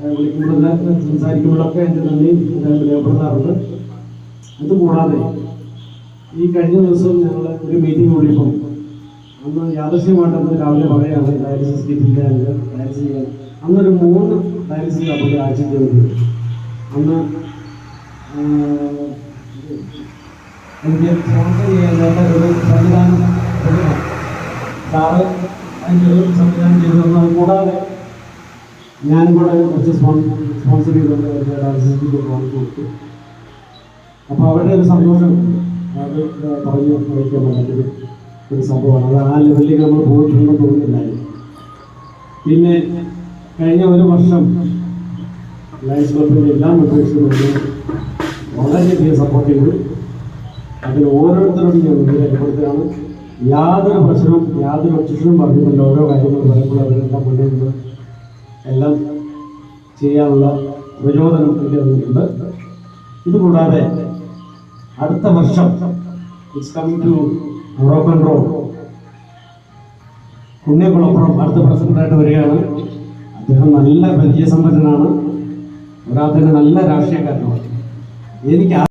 സംസാരിക്കുമ്പോഴൊക്കെ എന്റെ നന്ദി അദ്ദേഹം രേഖപ്പെടുത്താറുണ്ട് അതുകൂടാതെ ഈ കഴിഞ്ഞ ദിവസം ഞങ്ങൾ ഒരു മീറ്റിംഗ് കൂടിയപ്പോൾ അന്ന് യാദൃശ്യമായിട്ടന്ന് രാവിലെ പറയുകയാണ് ഡയാലിസിസ് കിറ്റിന്റെ ഡയാലിസിസ് ചെയ്യാൻ. അന്നൊരു മൂന്ന് ഡയാലിസിസ് അപ്പോൾ ആഴ്ചയ്ക്ക് വേണ്ടി അന്ന് എനിക്ക് സംവിധാനം സാറ് അതിന്റെ സംവിധാനം ചെയ്തു ഞാനും കൂടെ കുറച്ച് സ്പോൺസർ ചെയ്തുകൊണ്ട് അപ്പോൾ അവരുടെ ഒരു സന്തോഷം അത് പറഞ്ഞു അറിയിക്കാൻ പറ്റുന്ന ഒരു സംഭവമാണ്. അത് ആ ലെവലിലേക്ക് നമ്മൾ പോയിട്ടുണ്ടെന്ന് തോന്നുന്നില്ലായിരുന്നു. പിന്നെ കഴിഞ്ഞ ഒരു വർഷം ലയൻസ് ക്ലബിന്റെ എല്ലാം ഉദ്ദേശിച്ചു വളരെയധികം സപ്പോർട്ട് ചെയ്തു. അതിൽ ഓരോരുത്തരോടും ഞാൻ മുന്നിൽ രേഖപ്പെടുത്തുകയാണ്. യാതൊരു പ്രശ്നവും യാതൊരു ഒബ്ജക്ഷനും പറഞ്ഞിട്ടുണ്ട് ഓരോ കാര്യങ്ങളും പറയുമ്പോൾ അവരെല്ലാം മുന്നിൽ നിന്ന് എല്ലാം ചെയ്യാനുള്ള പ്രചോദനം എനിക്ക് തന്നിട്ടുണ്ട് ഇതുകൂടാതെ അടുത്ത വർഷം it's coming to rock and roll പുണ്യകുളപ്പുറം അടുത്ത പ്രസിഡന്റായിട്ട് വരികയാണ്. അദ്ദേഹം നല്ല പരിചയസമ്പന്നനാണ്. ഒരാൾ തന്നെ നല്ല രാഷ്ട്രീയക്കാരനാണ് എനിക്ക്